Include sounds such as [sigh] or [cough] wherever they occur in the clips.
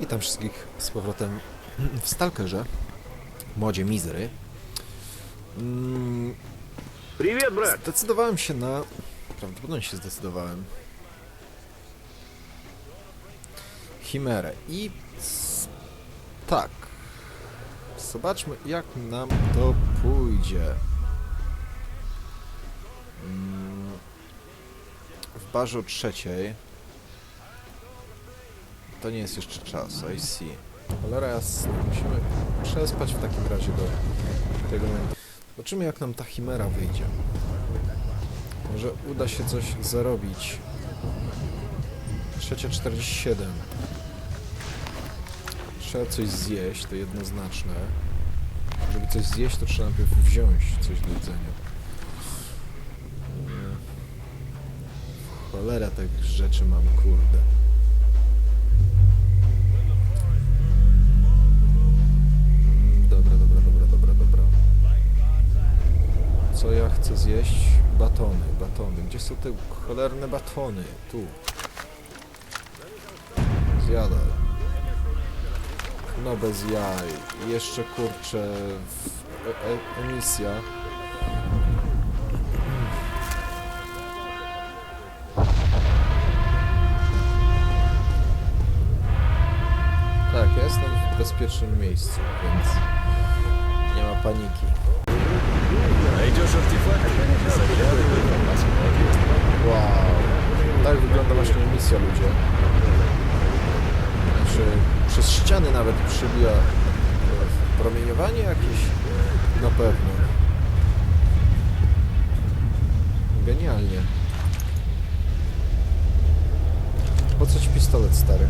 Witam wszystkich z powrotem w Stalkerze, modzie Misery. Mm, Привет, брат! Zdecydowałem się na... Prawdopodobnie się zdecydowałem. Chimerę i... s- Tak. Zobaczmy jak nam to pójdzie. Mm, W barze o trzeciej. To nie jest jeszcze czas, I see. Cholera musimy przespać w takim razie do tego momentu. Zobaczymy jak nam ta chimera wyjdzie. Może uda się coś zarobić. Trzecia 47. Trzeba coś zjeść, to jednoznaczne. Żeby coś zjeść, to trzeba najpierw wziąć coś do jedzenia. Cholera tych rzeczy mam, kurde. Co ja chcę zjeść? Batony, batony. Gdzie są te cholerne batony? Tu. Zjadę. No bez jaj. Jeszcze kurczę w, e, e, emisja. Tak, ja jestem w bezpiecznym miejscu, więc nie ma paniki. Znajdziesz artefakty, zawiaduj Wow. Tak wygląda właśnie misja, ludzie. Znaczy, przez ściany nawet przybija e, promieniowanie jakieś? Na pewno. Genialnie. Po co ci pistolet, stary?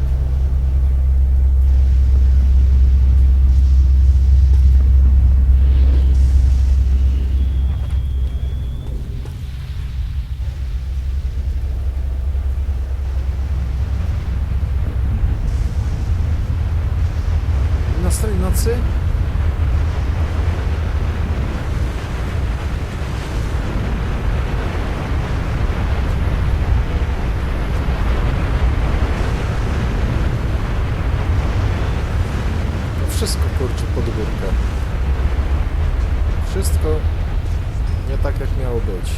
Wszystko nie tak jak miało być.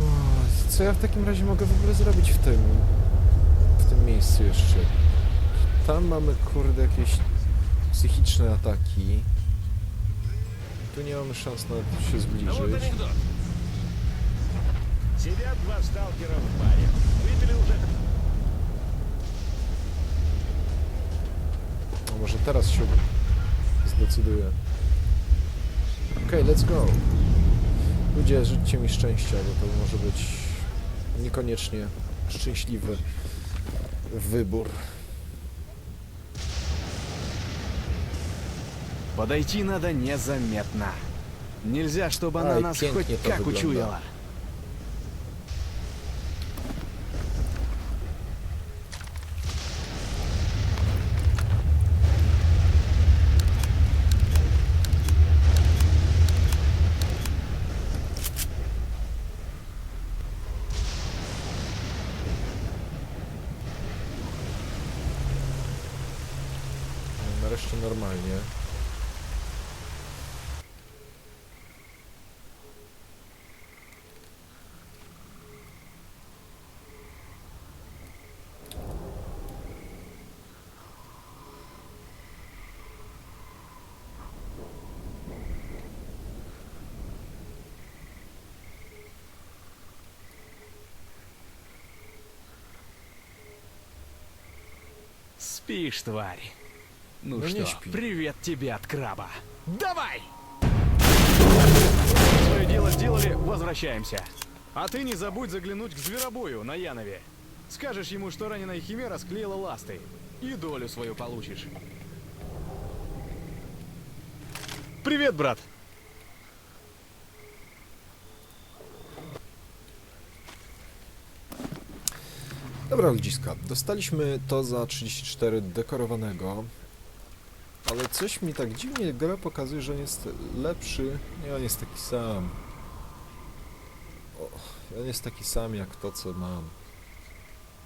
O, Co ja w takim razie mogę w ogóle zrobić w tym w tym miejscu jeszcze? Tam mamy kurde jakieś psychiczne ataki. Tu nie mamy szans nawet się zbliżyć. Сидят два сталкера в баре. A może teraz się zdecyduję. Okej, let's go. Ludzie, życzcie mi szczęścia, bo to może być niekoniecznie szczęśliwy wybór. Подойти надо незаметно. Нельзя, чтобы она Ай, нас пеньки хоть это как выглядно. учуяла. Спишь, тварь. Ну, Ну, не что, привет тебе от краба. Давай! Свое дело сделали, возвращаемся. А ты не забудь заглянуть к зверобою на Янове. Скажешь ему, что раненая химера склеила ласты. И долю свою получишь. Привет, брат! Dobra ludziska, dostaliśmy to za 34 dekorowanego, ale coś mi tak dziwnie gra pokazuje, że on jest lepszy. Nie, on jest taki sam. O, On jest taki sam jak to, co mam.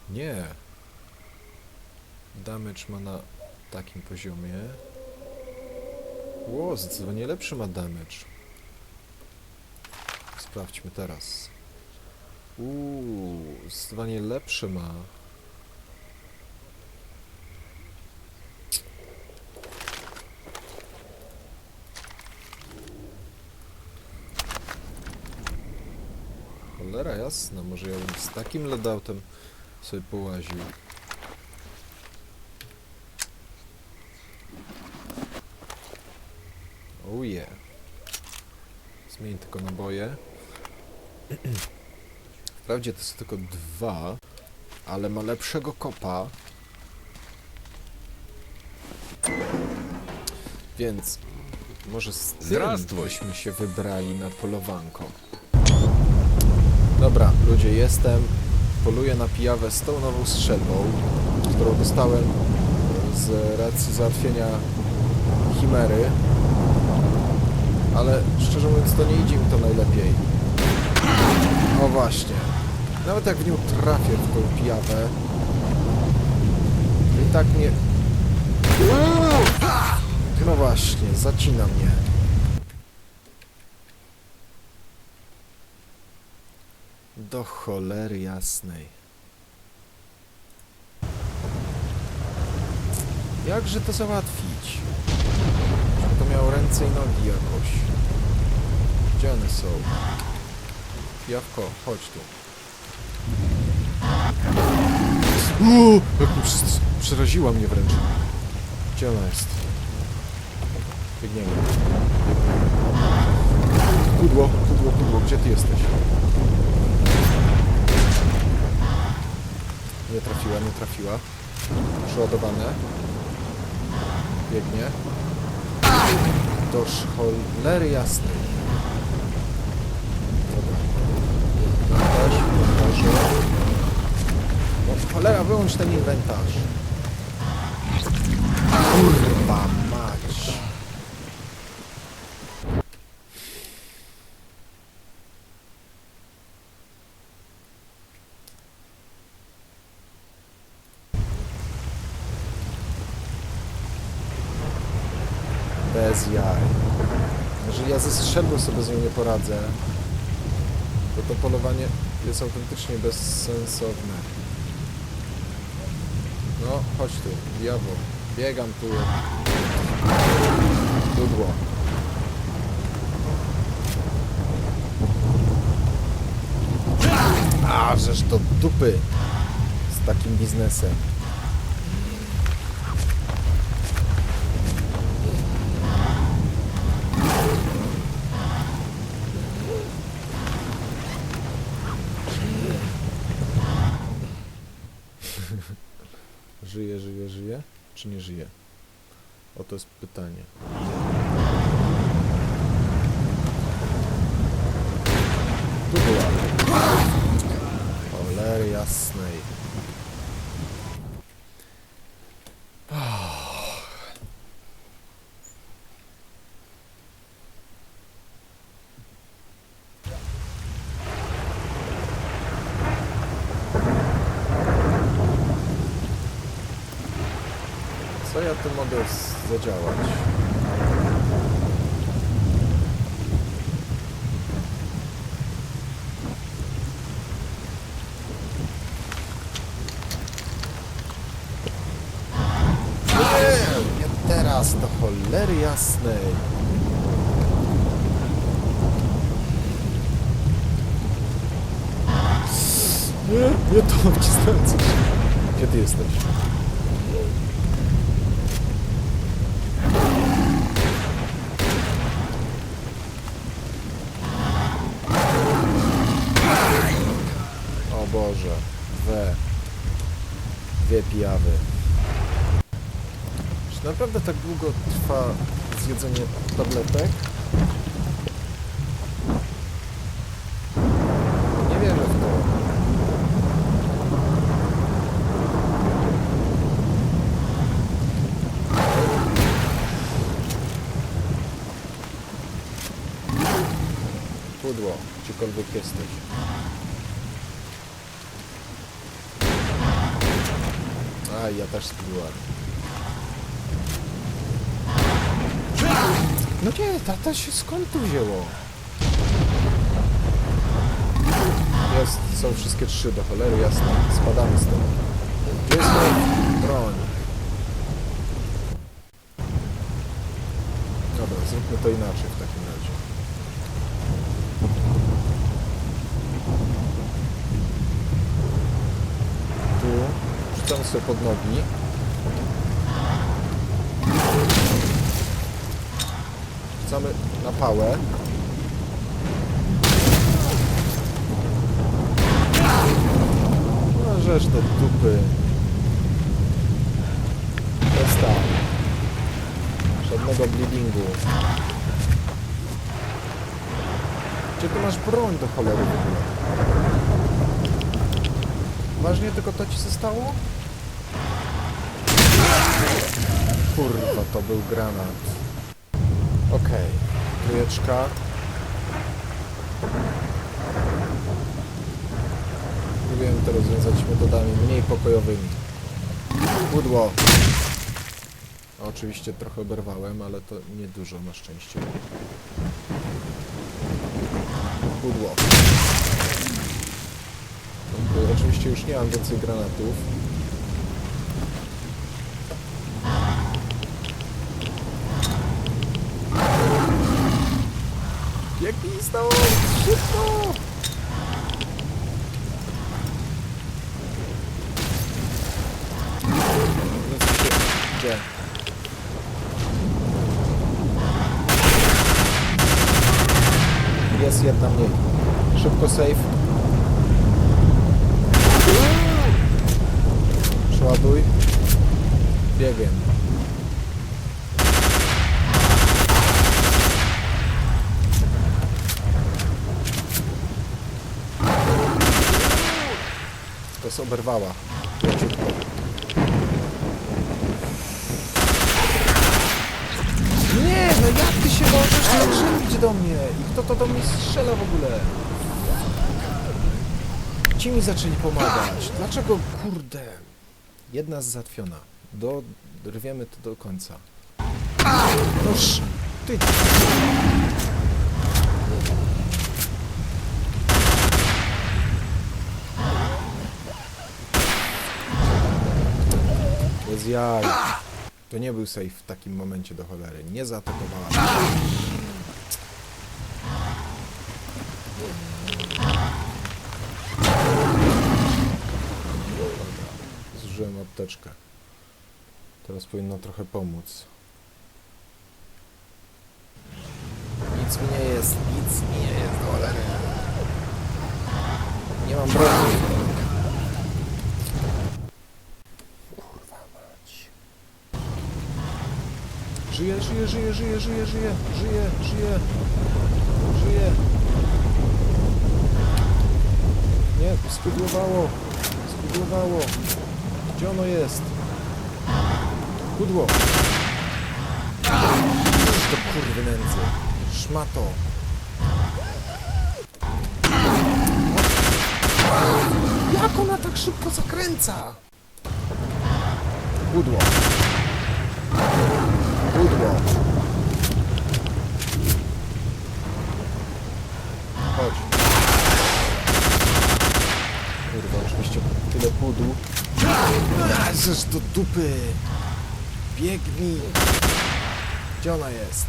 Nie. Damage ma na takim poziomie. Ło, zdecydowanie lepszy ma damage. Sprawdźmy teraz. Uuu, zdecydowanie lepszy ma. Cholera jasna, może ja bym z takim loadoutem sobie połaził. Oh yeah. Zmień tylko naboje. [clears throat] Wprawdzie to są tylko dwa, ale ma lepszego kopa. Więc może z Zdrastwuj. się wybrali na polowanko. Dobra, ludzie, jestem. Poluję na pijawę z tą nową strzelbą, którą dostałem z racji załatwienia Chimery. Ale szczerze mówiąc, to nie idzie mi to najlepiej. O właśnie. Nawet jak w nią trafię w tą pijawę, i tak mnie... No właśnie, zacina mnie. Do cholery jasnej. Jakże to załatwić? Żeby to miało ręce i nogi jakoś. Gdzie one są? Jawko, chodź tu. Uuu, jak mi przys- przeraziła mnie wręcz. Gdzie ona jest? Biegniemy. Pudło, pudło, pudło, gdzie ty jesteś? Nie trafiła, nie trafiła. Przeładowane. Biegnie. Do cholery jasnej. Dobra. Inwentarz, inwentarze. No cholera, wyłącz ten inwentarz. Kurwa mać. Bez jaj. Jeżeli ja ze strzelbą sobie z nią nie poradzę, to polowanie jest autentycznie bezsensowne. No, chodź tu, diabeł. Biegam tu. Dudło. A, żeż to dupy z takim biznesem. Żyje, żyje, żyje? Czy nie żyje? Oto jest pytanie. Tu była. Cholery jasnej. Co ja tu mogę zadziałać? Nie, teraz, do cholery jasnej. Nie, nie to wcisnąłem. Gdzie ty jesteś? Boże, we. Dwie pijawy. Czy naprawdę tak długo trwa zjedzenie tabletek? Nie wierzę w to. Pudło, gdziekolwiek jesteś. A, ja też spróbowałem. No nie, tata się skąd tu wzięło? Jest, są wszystkie trzy do cholery, jasne. Spadamy stąd. Gdzie jest broń? Dobra, zróbmy to inaczej w takim razie. Tu rzucamy sobie pod nogi. Rzucamy na pałę. No rzecz do dupy. Testa. Żadnego bleedingu. Gdzie ty masz broń do cholery? Ważnie tylko to ci zostało? Kurwa, to był granat. Okej, trójeczka. Próbujemy to rozwiązać metodami mniej pokojowymi. Pudło. Oczywiście trochę oberwałem, ale to niedużo na szczęście. Pudło. Oczywiście już nie mam więcej granatów. Stąd! Szybko! Gdzie? Jest jedna mniej. Szybko save. Przeładuj. Biegiem. Oberwała. Nie, no jak ty się możesz tak do mnie? I kto to do mnie strzela w ogóle? Ci mi zaczęli pomagać. Dlaczego, kurde? Jedna jest zatwiona. Do... Rwiemy to do końca. Noż, ty... Jaj. To nie był safe w takim momencie do cholery. Nie zaatakowała. Zużyłem apteczkę. Teraz powinno trochę pomóc. Nic mi nie jest, nic mi nie jest, cholery. Nie mam broni. Żyje, żyje, żyje, żyje, żyje, żyje, żyje, żyje, żyje. Nie, spudłowało, spudłowało. Gdzie ono jest? Pudło. Cóż to kurwy nędzy. Szmato. Jak ona tak szybko zakręca? Pudło. Pudło. Chodź. Kurwa, oczywiście tyle pudł. Aż do dupy. Biegnij. Gdzie ona jest?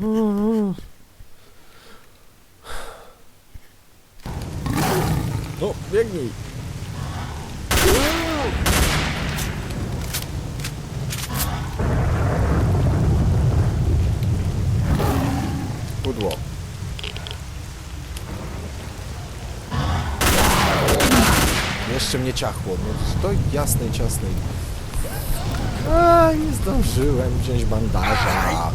No, [laughs] biegnij. Pudło. Jeszcze mnie ciachło. No to jasnej, ciasnej. A, nie zdążyłem wziąć bandaża.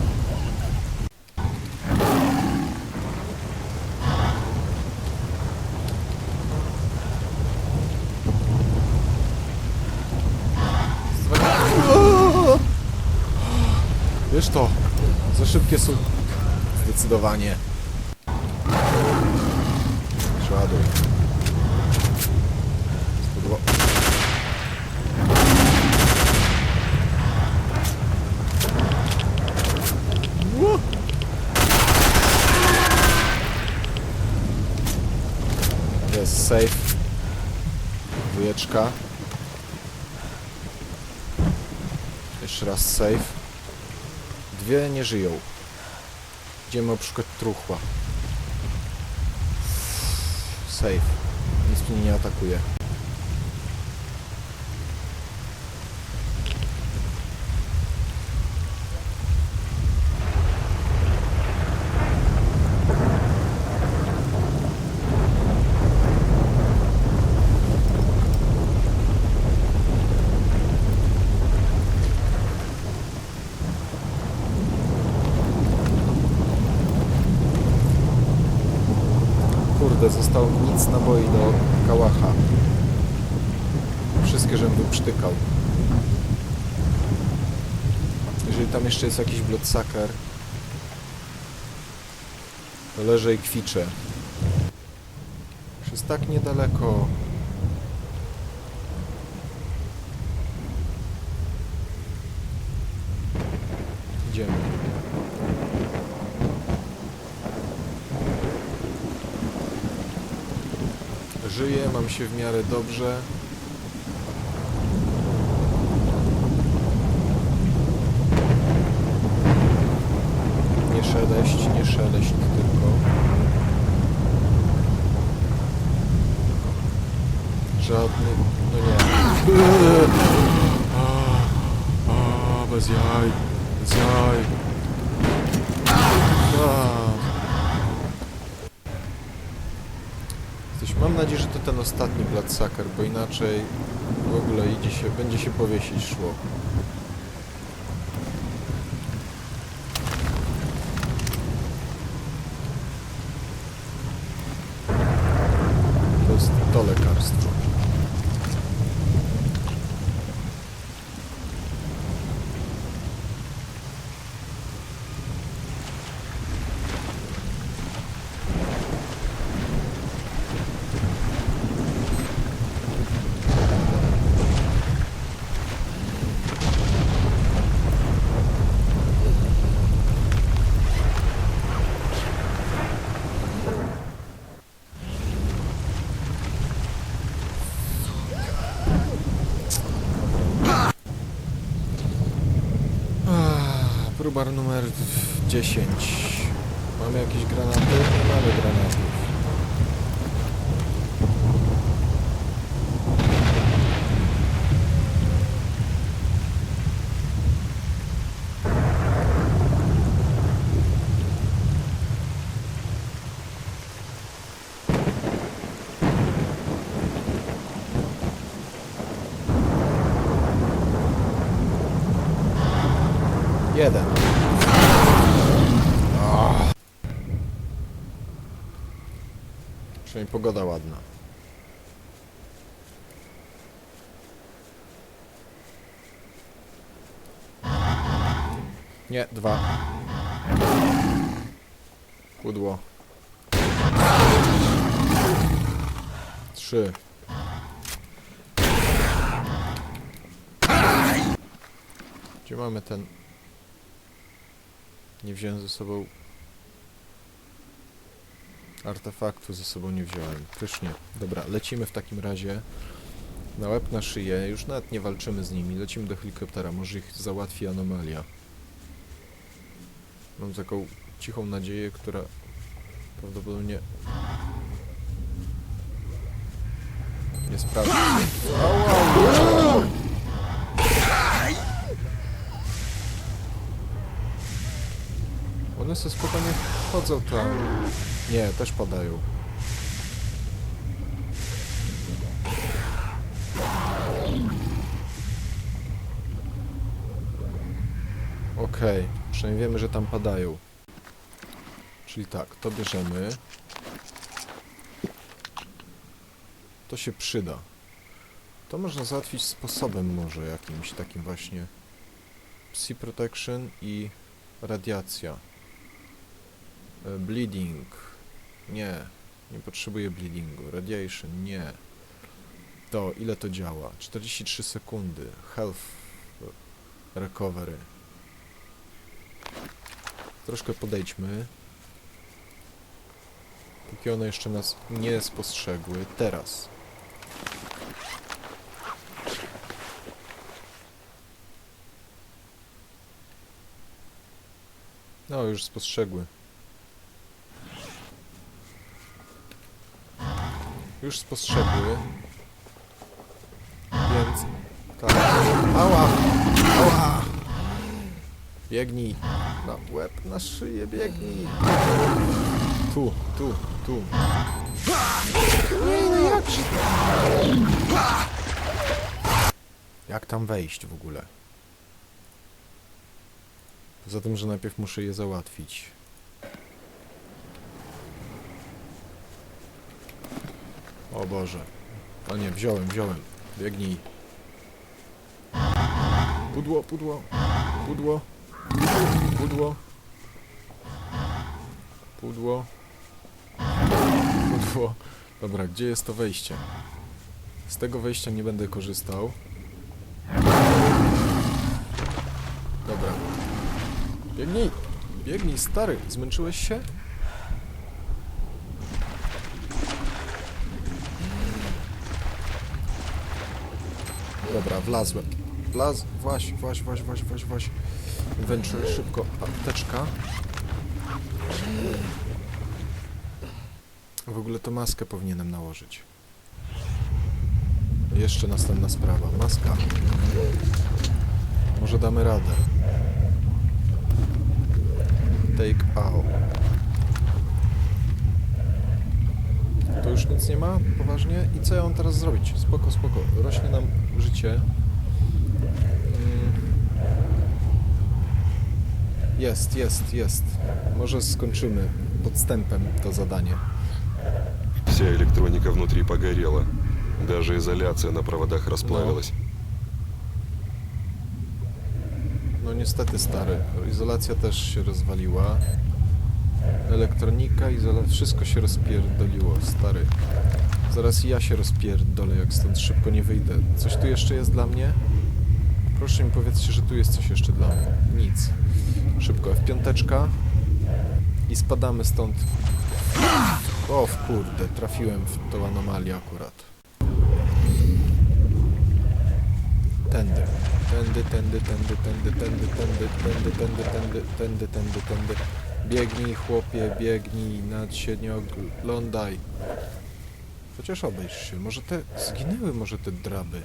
Wiesz to, Za szybkie są. Zdecydowanie. Przeładuj. Jest safe. Dwójeczka. Jeszcze raz save. Dwie nie żyją. Idziemy szukać truchła. Save. Nic mnie nie atakuje. Kurde, zostało mi nic naboi do kałacha. Wszystkie żebym wyprztykał. Jeżeli tam jeszcze jest jakiś bloodsucker, to leżę i kwiczę. Już jest tak niedaleko. Idziemy. Żyję, mam się w miarę dobrze. Nie szeleść, nie szeleść tylko. Żadny... no nie. A, a, bez jaj, bez jaj. Mam nadzieję, że to ten ostatni Bloodsucker, bo inaczej w ogóle idzie się, będzie się powiesić szło. To jest to lekarstwo. Próbar numer 10. Mamy jakieś granaty? Nie mamy granatów. Jeden. Ah. Przynajmniej pogoda ładna. Nie, dwa. Pudło. Trzy. Gdzie mamy ten... Nie wziąłem ze sobą... Artefaktu ze sobą nie wziąłem. Pysznie. Dobra, lecimy w takim razie na łeb na szyję. Już nawet nie walczymy z nimi. Lecimy do helikoptera. Może ich załatwi anomalia. Mam taką cichą nadzieję, która prawdopodobnie nie sprawdzi. Ała! One sobie spokojnie chodzą tam. Nie, też padają. Okej, przynajmniej wiemy, że tam padają. Czyli tak, to bierzemy. To się przyda. To można załatwić sposobem może jakimś takim właśnie Psi Protection i Radiacja. E, Bleeding. Nie. Nie potrzebuję bleedingu. Radiation. Nie. To, ile to działa? 43 sekundy. Health recovery. Troszkę podejdźmy. Póki one jeszcze nas nie spostrzegły. Teraz. No, już spostrzegły. Już spostrzegły. Więc... Tak. Ała! Ała! Biegnij! Na łeb, na szyję, biegnij! Tu, tu, tu. Nie, no jakże? Jak tam wejść w ogóle? Poza tym, że najpierw muszę je załatwić. O Boże. O nie, wziąłem, wziąłem. Biegnij. Pudło, pudło. Pudło. Pudło. Pudło. Pudło. Dobra, gdzie jest to wejście? Z tego wejścia nie będę korzystał. Dobra. Biegnij! Biegnij, stary! Zmęczyłeś się? Dobra, wlazłem. Wlaz... Właś, właś, właś, właś, właś, właś. Venture, szybko. Apteczka. W ogóle to maskę powinienem nałożyć. Jeszcze następna sprawa. Maska. Może damy radę. Take out. To już nic nie ma? Poważnie? I co ja mam teraz zrobić? Spoko, spoko. Rośnie nam życie. Mm. Jest, jest, jest. Może skończymy podstępem to zadanie. Вся электроника внутри погорела. Даже изоляция на проводах расплавилась. No niestety stary, izolacja też się rozwaliła. Elektronika, izola... wszystko się rozpierdoliło, stary. Zaraz i ja się rozpierdolę, jak stąd szybko nie wyjdę. Coś tu jeszcze jest dla mnie? Proszę mi powiedzcie, że tu jest coś jeszcze dla mnie. Nic. Szybko, F5 i spadamy stąd. O, w kurde, trafiłem w tą anomalię akurat. Tędy. Tędy, tędy, tędy, tędy, tędy, tędy, tędy, tędy, tędy, tędy, tędy, tędy. Biegnij, chłopie, biegnij, nad się oglądaj. Chociaż obejrz się, może te... Zginęły może te draby.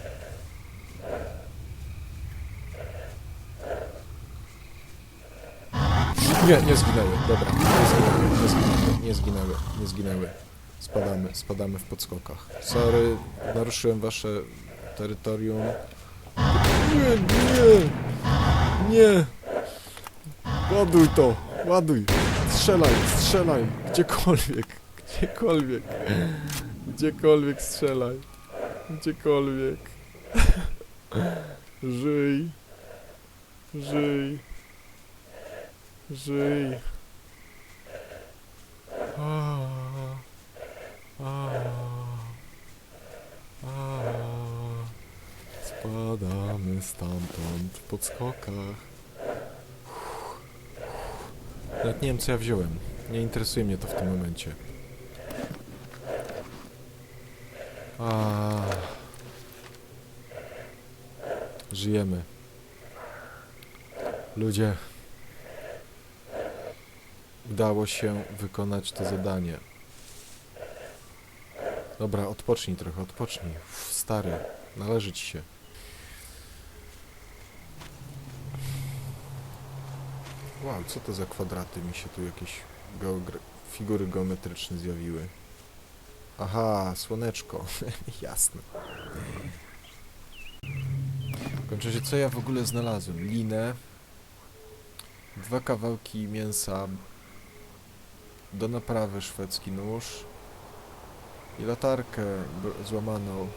Nie, nie zginęły, dobra. Nie zginęły, nie zginęły, nie zginęły, nie zginęły. Spadamy, spadamy w podskokach. Sorry, naruszyłem wasze terytorium. Nie, nie! Nie! Ładuj to! Ładuj! Strzelaj, strzelaj! Gdziekolwiek! Gdziekolwiek! Gdziekolwiek strzelaj! Gdziekolwiek! Żyj! Żyj! Żyj! A, a, a. Spadamy stamtąd w podskokach. Nawet nie wiem co ja wziąłem. Nie interesuje mnie to w tym momencie. A. Żyjemy. Ludzie. Udało się wykonać to zadanie. Dobra, odpocznij trochę, odpocznij. Uff, stary, należy ci się. Wow, co to za kwadraty mi się tu jakieś geogra- figury geometryczne zjawiły? Aha, słoneczko. [laughs] Jasne. Kończę się, co ja w ogóle znalazłem? Linę, dwa kawałki mięsa, do naprawy szwedzki nóż i latarkę złamaną.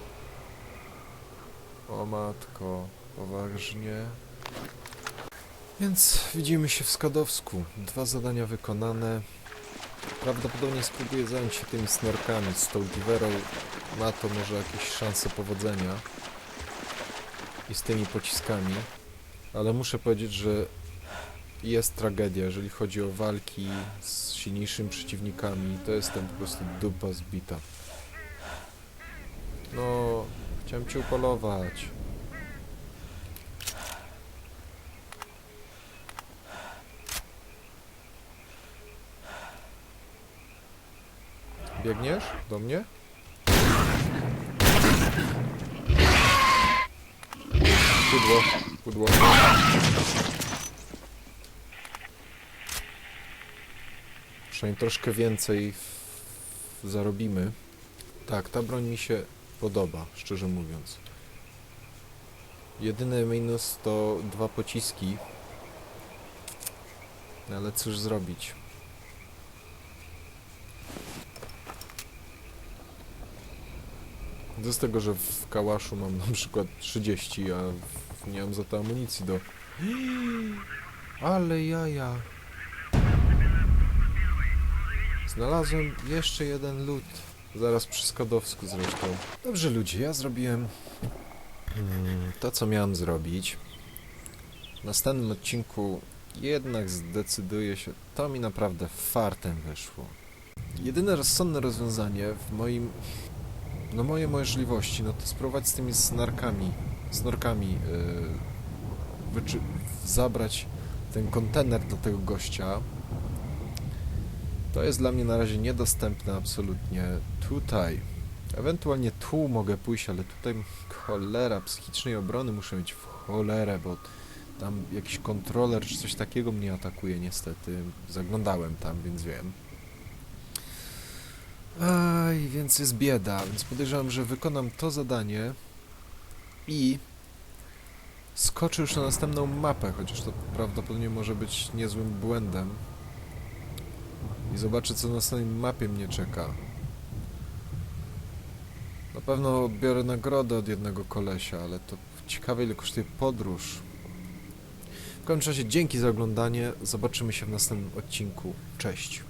O matko, poważnie. Więc widzimy się w Skadowsku. Dwa zadania wykonane. Prawdopodobnie spróbuję zająć się tymi snorkami z tą giwerą. Ma to może jakieś szanse powodzenia. I z tymi pociskami. Ale muszę powiedzieć, że jest tragedia, jeżeli chodzi o walki z silniejszymi przeciwnikami. To jestem po prostu dupa zbita. No, chciałem cię upolować. Biegniesz do mnie? Pudło, pudło. Przynajmniej troszkę więcej zarobimy. Tak, ta broń mi się podoba, szczerze mówiąc. Jedyny minus to dwa pociski. Ale cóż zrobić? Z tego, że w kałaszu mam na przykład 30, a nie mam za to amunicji do... Ale jaja! Znalazłem jeszcze jeden lód. Zaraz przy Skadowsku zresztą. Dobrze ludzie, ja zrobiłem mm, to, co miałem zrobić. W następnym odcinku jednak zdecyduję się... To mi naprawdę fartem wyszło. Jedyne rozsądne rozwiązanie w moim... No moje możliwości, no to spróbować z tymi snarkami, snorkami yy, zabrać ten kontener do tego gościa. To jest dla mnie na razie niedostępne absolutnie. Tutaj, ewentualnie tu mogę pójść, ale tutaj cholera psychicznej obrony muszę mieć w cholerę, bo tam jakiś kontroler czy coś takiego mnie atakuje niestety. Zaglądałem tam, więc wiem. Aj, więc jest bieda, więc podejrzewam, że wykonam to zadanie i skoczę już na następną mapę, chociaż to prawdopodobnie może być niezłym błędem. I zobaczę, co na następnej mapie mnie czeka. Na pewno odbiorę nagrodę od jednego kolesia, ale to ciekawe, ile kosztuje podróż. W każdym razie, dzięki za oglądanie. Zobaczymy się w następnym odcinku. Cześć.